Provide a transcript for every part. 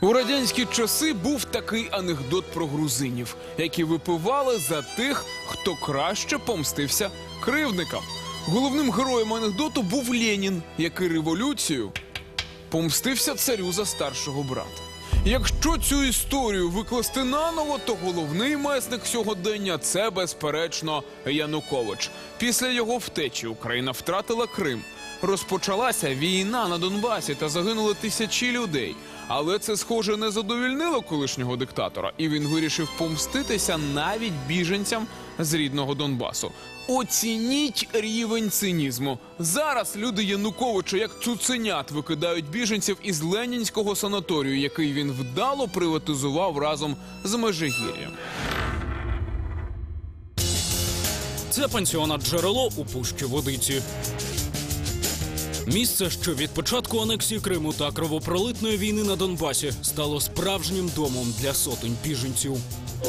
У радянські часи був такий анекдот про грузинів, які випивали за тих, хто краще помстився кривдникам. Головним героєм анекдоту був Ленін, який революцію помстився царю за старшого брата. Якщо цю історію викласти наново, то головний месник сьогодення це безперечно Янукович. Після його втечі Україна втратила Крим. Розпочалася війна на Донбасі та загинули тисячі людей. Але це, схоже, не задовільнило колишнього диктатора, і він вирішив помститися навіть біженцям з рідного Донбасу. Оцініть рівень цинізму. Зараз люди Януковича як цуценят викидають біженців із Ленінського санаторію, який він вдало приватизував разом з Межигір'ям. Це пансіонат джерело у пущі водиці. Місце, що від початку анексії Криму та кровопролитної війни на Донбасі стало справжнім домом для сотень біженців.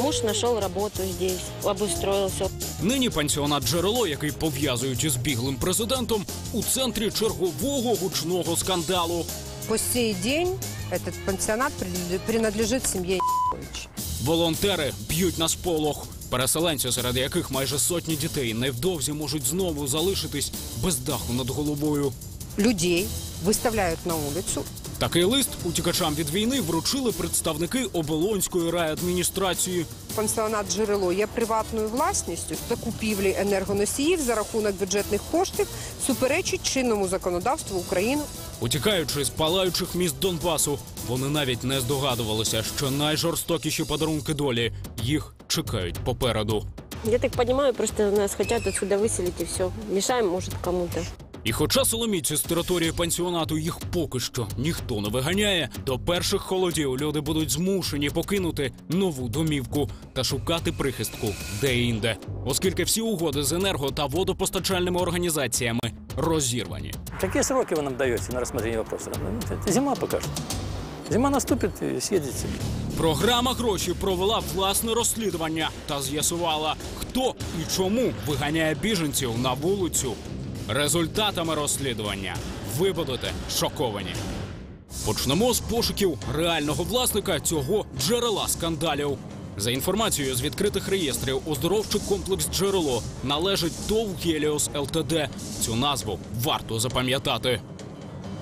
Муж нашел работу здесь, обустроился. Нині пансіонат джерело, який пов'язують із біглим президентом, у центрі чергового гучного скандалу. По сей день этот пансионат приле- принадлежит семье Януковича. Волонтери б'ють на сполох. Переселенці, серед яких майже сотні дітей, невдовзі можуть знову залишитись без даху над головою. Людей выставляют на улицу. Такий лист утікачам від війни вручили представники Оболонської райадміністрації. Пансіонат джерело є приватною власністю та купівлі енергоносіїв за рахунок бюджетних коштів суперечить чинному законодавству України. Утікаючи з палаючих міст Донбасу, вони навіть не здогадувалися, що найжорстокіші подарунки долі їх чекають попереду. Я так понимаю, просто нас хотят отсюда выселить и все. Мешаем, может, кому-то. І хоча соломійці з території пансіонату їх поки що ніхто не виганяє, до перших холодів люди будуть змушені покинути нову домівку та шукати прихистку де-інде, оскільки всі угоди з енерго та водопостачальними організаціями розірвані. Какие сроки вы нам даете на рассмотрение вопроса? Ну, это Зима покажет. Зима наступит и съедете. Програма гроші провела власне розслідування та з'ясувала, хто і чому виганяє біженців на вулицю. Результатами розслідування ви будете шоковані. Почнемо з пошуків реального власника цього джерела скандалів. За інформацією з відкритих реєстрів, оздоровчий комплекс джерело належить ТОВ Геліос ЛТД. Цю назву варто запам'ятати.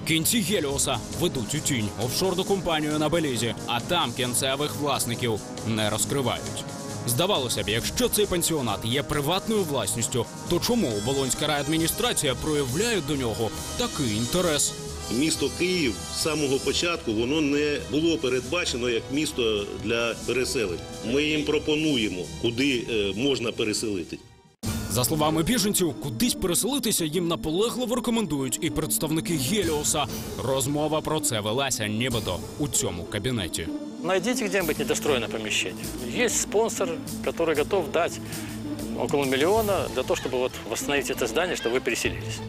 Кінці Геліоса ведуть у тінь офшорну компанію на Белізі, а там кінцевих власників не розкривають. Здавалося б, якщо цей пансіонат є приватною власністю, то чому Оболонська райадміністрація проявляє до нього такий інтерес? Місто Київ з самого початку воно не було передбачено як місто для переселень. Ми їм пропонуємо, куди е, можна переселити. За словами біженців, кудись переселитися їм наполегливо рекомендують і представники Геліоса. Розмова про це велася нібито у цьому кабінеті. Найдите где-нибудь недостроенное помещение. Есть спонсор, который готов дать около миллиона для того, чтобы вот восстановить это здание, чтобы вы переселились.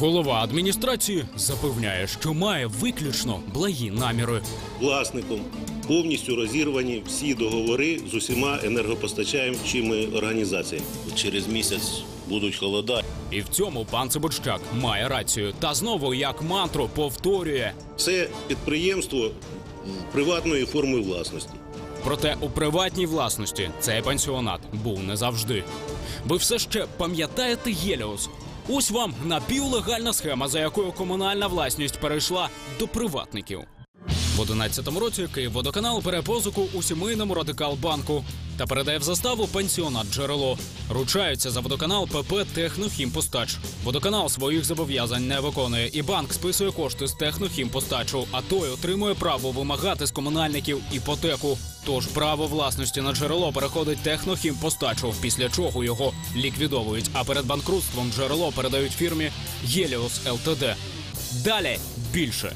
Голова адміністрації запевняє, що має виключно благі наміри. Власником повністю розірвані всі договори з усіма енергопостачаючими організаціями. Через місяць будуть холода. І в цьому пан Цибульщак має рацію. Та знову як мантру повторює. Це підприємство приватної форми власності. Проте у приватній власності цей пансіонат був не завжди. Ви все ще пам'ятаєте єліус? Ось вам напівлегальна схема, за якою комунальна власність перейшла до приватників. В 11-му році Київводоканал бере позику у сімейному радикал-банку та передає в заставу пансіонат джерело. Ручаються за водоканал ПП Технохімпостач. Водоканал своїх зобов'язань не виконує, і банк списує кошти з Технохімпостачу, а той отримує право вимагати з комунальників іпотеку. Тож право власності на джерело переходить Технохімпостачу, після чого його ліквідовують. А перед банкрутством джерело передають фірмі Геліос ЛТД. Далі більше.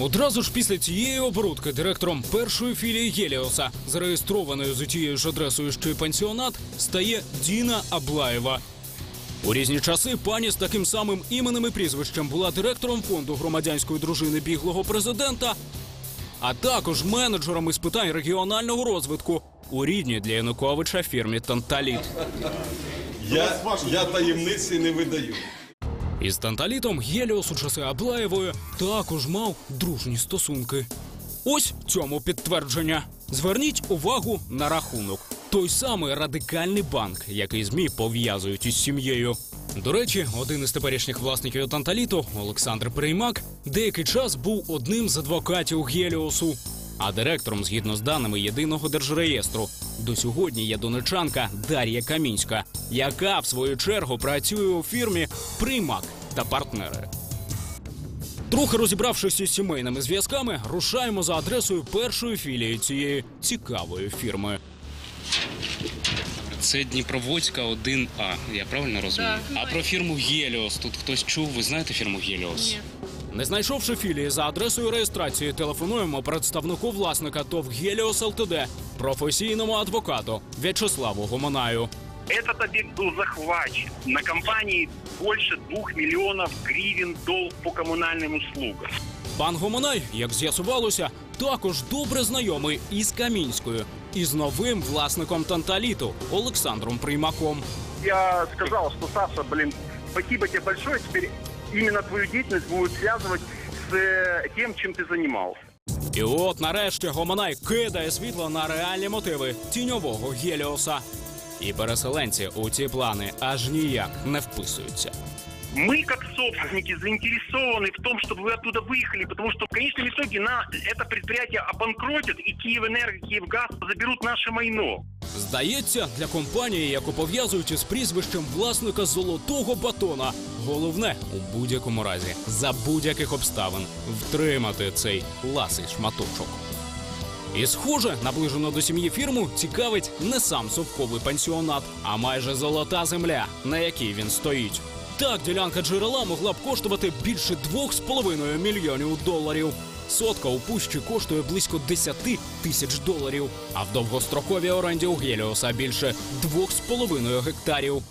Одразу ж після цієї оборудки директором першої філії Геліоса, зареєстрованої з тією ж адресою, що й пансіонат, стає Діна Аблаєва. У різні часи пані з таким самим іменем і прізвищем була директором фонду громадянської дружини біглого президента, а також менеджером із питань регіонального розвитку у рідній для Януковича фірмі Танталіт. Я, я таємниці не видаю. Із Танталітом Геліос у часи Аблаєвої також мав дружні стосунки. Ось цьому підтвердження. Зверніть увагу на рахунок. Той самий радикальний банк, який змі пов'язують із сім'єю. До речі, один із теперішніх власників Танталіту, Олександр Приймак, деякий час був одним з адвокатів Геліосу, а директором, згідно з даними єдиного держреєстру, до сьогодні є донечанка Дар'я Камінська, яка в свою чергу працює у фірмі Приймак та партнери. Трохи розібравшись із сімейними зв'язками, рушаємо за адресою першої філії цієї цікавої фірми. Це Дніпроводська 1А, я правильно розумію? а про фірму Геліос тут хтось чув? Ви знаєте фірму Геліос? Не знайшовши філії за адресою реєстрації, телефонуємо представнику власника ТОВ Геліос ЛТД, професійному адвокату В'ячеславу Гомонаю. Этот объект был захвачен. На компании больше двух миллионов гривен долг по коммунальным услугам. Пан Гомонай, як з'ясувалося, також добре знайомий із Камінською, і з новим власником Танталіту Олександром Приймаком. Я сказал, что Саша, блин, спасибо тебе большое. Теперь именно твою деятельность будут связывать с э, тем, чем ты занимался. І от нарешті Гомонай кидає світло на реальні мотиви тіньового Геліоса. І переселенці у ці плани аж ніяк не вписуються. Мы, как собственники, заинтересованы в том, чтобы вы оттуда выехали, потому что в конечном итоге на это предприятие обанкротят, и Киевэнерго, Киевгаз заберут наше майно. Здається, для компанії, яку пов'язують із прізвищем власника золотого батона, головне у будь-якому разі за будь-яких обставин втримати цей ласий шматочок. І схоже, наближено до сім'ї фірму цікавить не сам совковий пансіонат, а майже золота земля, на якій він стоїть. Так, ділянка джерела могла б коштувати більше 2,5 мільйонів доларів. Сотка у пущі коштує близько 10 тисяч доларів, а в довгостроковій оренді у Геліоса більше 2,5 гектарів.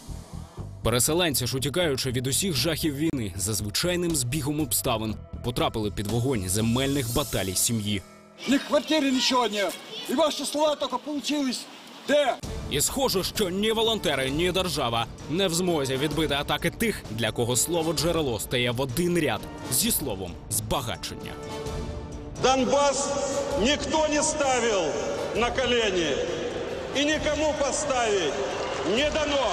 Переселенці ж, утікаючи від усіх жахів війни, за звичайним збігом обставин потрапили під вогонь земельних баталій сім'ї. Ни квартиры, ничего нет. И ваши слова только получились. Де? І схоже, що ні волонтери, ні держава не в змозі відбити атаки тих, для кого слово джерело стає в один ряд зі словом збагачення. Донбас ніхто не ставив на колені і нікому поставити не дано.